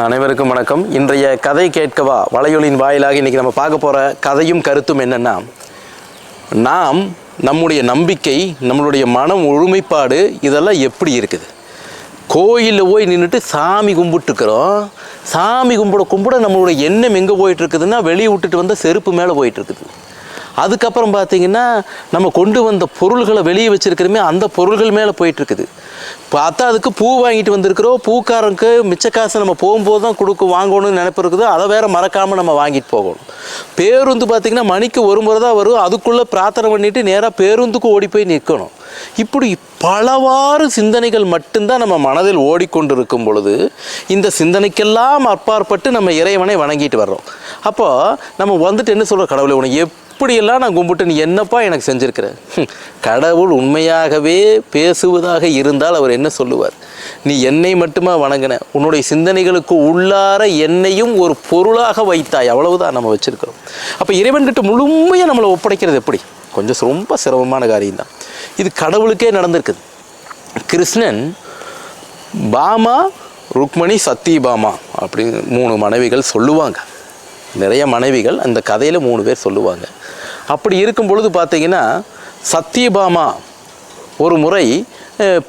அனைவருக்கும் வணக்கம். இன்றைய கதை கேட்கவா வலையொலியின் வாயிலாக இன்றைக்கி நம்ம பார்க்க போகிற கதையும் கருத்தும் என்னென்னா நாம் நம்முடைய நம்பிக்கை நம்மளுடைய மனம் ஒருமைப்பாடு இதெல்லாம் எப்படி இருக்குது? கோயிலில் போய் நின்றுட்டு சாமி கும்பிட்டுருக்குறோம். சாமி கும்பிட கும்பிட நம்மளுடைய எண்ணம் எங்கே போயிட்டுருக்குதுன்னா வெளியே விட்டுட்டு வந்த செருப்பு மேலே போயிட்டு இருக்குது. அதுக்கப்புறம் பார்த்தீங்கன்னா நம்ம கொண்டு வந்த பொருள்களை வெளியே வச்சிருக்கிறோமே அந்த பொருள்கள் மேலே போயிட்டு இருக்குது பார்த்தா அதுக்கு பூ வாங்கிட்டு வந்திருக்கிறோம். பூக்காரனுக்கு மிச்ச காசு நம்ம போகும்போது தான் கொடுக்க வாங்கணும்னு நினைப்பு இருக்குது. அதை வேற மறக்காமல் நம்ம வாங்கிட்டு போகணும். பேருந்து பார்த்திங்கன்னா மணிக்கு ஒரு முறை தான் வரும். அதுக்குள்ளே பிரார்த்தனை பண்ணிவிட்டு நேராக பேருந்துக்கு ஓடி போய் நிற்கணும். இப்படி பலவாறு சிந்தனைகள் மட்டும்தான் நம்ம மனதில் ஓடிக்கொண்டிருக்கும் பொழுது இந்த சிந்தனைக்கெல்லாம் அப்பாற்பட்டு நம்ம இறைவனை வணங்கிட்டு வர்றோம். அப்போ நம்ம வந்துட்டு என்ன சொல்கிற கடவுளை உனக்கு இப்படியெல்லாம் நான் கும்பிட்டு நீ என்னப்பா எனக்கு செஞ்சுருக்கிற? கடவுள் உண்மையாகவே பேசுவதாக இருந்தால் அவர் என்ன சொல்லுவார்? நீ என்னை மட்டுமா வணங்கின? உன்னுடைய சிந்தனைகளுக்கு உள்ளார என்னையும் ஒரு பொருளாக வைத்தாய். அவ்வளவுதான் நம்ம வச்சுருக்கிறோம். அப்போ இறைவன்கிட்ட முழுமையாக நம்மளை ஒப்படைக்கிறது எப்படி? கொஞ்சம் ரொம்ப சிரமமான காரியம்தான். இது கடவுளுக்கே நடந்திருக்குது. கிருஷ்ணன் பாமா ருக்மணி சத்தியபாமா அப்படின்னு மூணு மனைவிகள் சொல்லுவாங்க. நிறைய மனைவிகள் அந்த கதையில் மூணு பேர் சொல்லுவாங்க. அப்படி இருக்கும் பொழுது பார்த்தீங்கன்னா சத்தியபாமா ஒரு முறை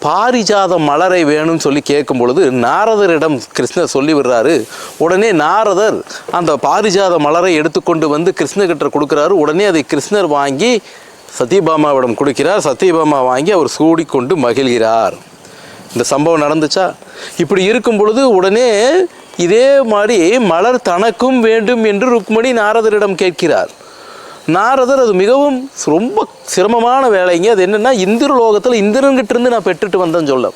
பாரிஜாத மலரை வேணும்னு சொல்லி கேட்கும் பொழுது நாரதரிடம் கிருஷ்ணர் சொல்லி விடுறாரு. உடனே நாரதர் அந்த பாரிஜாத மலரை எடுத்துக்கொண்டு வந்து கிருஷ்ணர்கிட்ட கொடுக்குறாரு. உடனே அதை கிருஷ்ணர் வாங்கி சத்யபாமாவிடம் கொடுக்கிறார். சத்யபாமா வாங்கி அவர் சூடிக்கொண்டு மகிழ்கிறார். இந்த சம்பவம் நடந்துச்சா? இப்படி இருக்கும் பொழுது உடனே இதே மாதிரி மலர் தனக்கும் வேண்டும் என்று ருக்மணி நாரதரிடம் கேட்கிறார். நாரதர் அது மிகவும் ரொம்ப சிரமமான வேலைங்க. அது என்னென்னா இந்திர லோகத்தில் இந்திரன்கிட்ட இருந்து நான் பெற்றுட்டு வந்தேன்னு சொல்ல.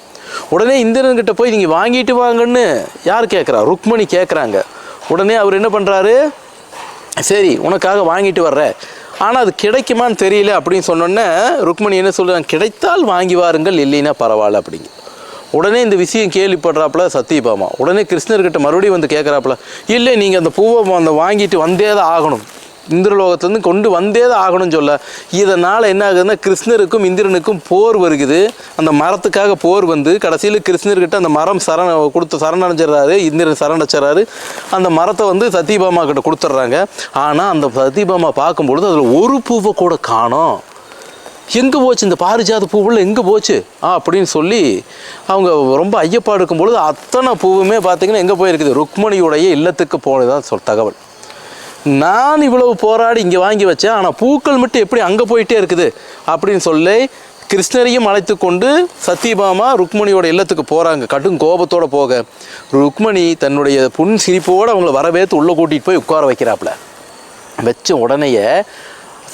உடனே இந்திரன்கிட்ட போய் நீங்கள் வாங்கிட்டு வாங்கன்னு யார் கேட்குறா? ருக்மணி கேட்குறாங்க. உடனே அவர் என்ன பண்ணுறாரு சரி உனக்காக வாங்கிட்டு வர்றேன். ஆனால் அது கிடைக்குமான்னு தெரியல அப்படின்னு சொன்னோன்னே ருக்மணி என்ன சொல்கிறாங்க கிடைத்தால் வாங்கி வாருங்கள் இல்லைன்னா பரவாயில்ல அப்படிங்க. உடனே இந்த விஷயம் கேள்விப்படுறாப்புல சத்தியபாமா உடனே கிருஷ்ணர்கிட்ட மறுபடியும் வந்து கேட்குறாப்புல இல்லை நீங்கள் அந்த பூவை அந்த வாங்கிட்டு வந்தே தான் ஆகணும். இந்திரலோகத்துலேருந்து கொண்டு வந்தே தான் ஆகணும்னு சொல்ல. இதனால் என்ன ஆகுதுன்னா கிருஷ்ணருக்கும் இந்திரனுக்கும் போர் வருகுது. அந்த மரத்துக்காக போர் வந்து கடைசியில் கிருஷ்ணர்கிட்ட அந்த மரம் சரண கொடுத்து சரணடைஞ்சிடறாரு. இந்திரன் சரணடைச்சிடறாரு. அந்த மரத்தை வந்து சத்தியபாமா கிட்ட கொடுத்துட்றாங்க. ஆனால் அந்த சத்தியபாமா பார்க்கும்பொழுது அதில் ஒரு பூவை கூட காணும். எங்கே போச்சு? இந்த பாரிஜாத பூவுள்ள எங்கே போச்சு? ஆ அப்படின்னு சொல்லி அவங்க ரொம்ப ஐயப்பாடு இருக்கும் பொழுது அத்தனை பூவுமே பார்த்தீங்கன்னா எங்கே போயிருக்குது? ருக்மணியுடைய இல்லத்துக்கு போனதுதான் சொல் தகவல். நான் இவ்வளவு போராடி இங்கே வாங்கி வச்சேன் ஆனால் பூக்கள் மட்டும் எப்படி அங்கே போயிட்டே இருக்குது? அப்படின்னு சொல்லி கிருஷ்ணரையும் அழைத்து கொண்டு சத்தியபாமா ருக்மணியோட இல்லத்துக்கு போகிறாங்க கடும் கோபத்தோட போக ருக்மணி தன்னுடைய புன் சிரிப்போடு அவங்கள வரவேற்று உள்ளே கூட்டிகிட்டு போய் உட்கார வைக்கிறாப்புல. வச்ச உடனேயே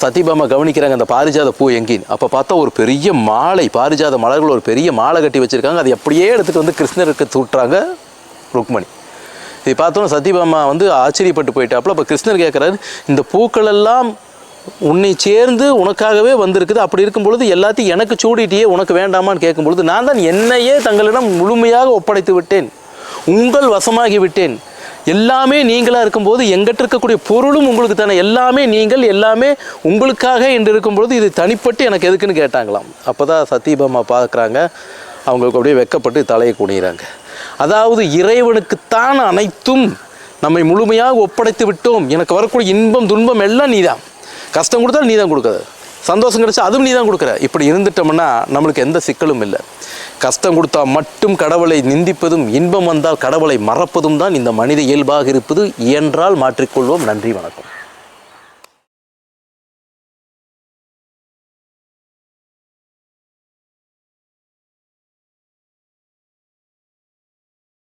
சத்தியபாமா கவனிக்கிறாங்க அந்த பாரிஜாத பூ எங்கின்னு. அப்போ பார்த்தா ஒரு பெரிய மாலை பாரிஜாத மலர்கள் ஒரு பெரிய மாலை கட்டி வச்சுருக்காங்க. அதை அப்படியே எடுத்துகிட்டு வந்து கிருஷ்ணருக்கு தூட்டுறாங்க ருக்மணி. இதை பார்த்தோன்னா சத்தியபாமா வந்து ஆச்சரியப்பட்டு போயிட்டாப்புல. அப்போ கிருஷ்ணர் கேட்குறாரு இந்த பூக்கள் எல்லாம் உன்னை சேர்ந்து உனக்காகவே வந்திருக்குது. அப்படி இருக்கும் பொழுது எல்லாத்தையும் எனக்கு சூடிட்டியே உனக்கு வேண்டாமான்னு கேட்கும் பொழுது நான் தான் என்னையே தங்களிடம் முழுமையாக ஒப்படைத்து விட்டேன். உங்கள் வசமாகி விட்டேன். எல்லாமே நீங்களாக இருக்கும்போது எங்கிட்ட இருக்கக்கூடிய பொருளும் உங்களுக்கு தானே. எல்லாமே நீங்கள் எல்லாமே உங்களுக்காக என்று இருக்கும்பொழுது இது தனிப்பட்டு எனக்கு எதுக்குன்னு கேட்டாங்களாம். அப்போ தான் சத்தியபாமா பார்க்குறாங்க. அவங்களுக்கு அப்படியே வெக்கப்பட்டு தலையை குனிகிறாங்க அதாவது இறைவனுக்குத்தான் அனைத்தும் நம்மை முழுமையாக ஒப்படைத்து விட்டோம். எனக்கு வரக்கூடிய இன்பம் துன்பம் எல்லாம் நீதான். கஷ்டம் கொடுத்தாலும் நீ தான் கொடுக்காது. சந்தோஷம் கிடைச்சா அதுவும் நீ தான் கொடுக்குற. இப்படி இருந்துட்டோம்னா நம்மளுக்கு எந்த சிக்கலும் இல்லை. கஷ்டம் கொடுத்தா மட்டும் கடவுளை நிந்திப்பதும் இன்பம் வந்தால் கடவுளை மறப்பதும் தான் இந்த மனித இயல்பாக இருப்பது. இயன்றால் மாற்றிக்கொள்வோம். நன்றி வணக்கம்.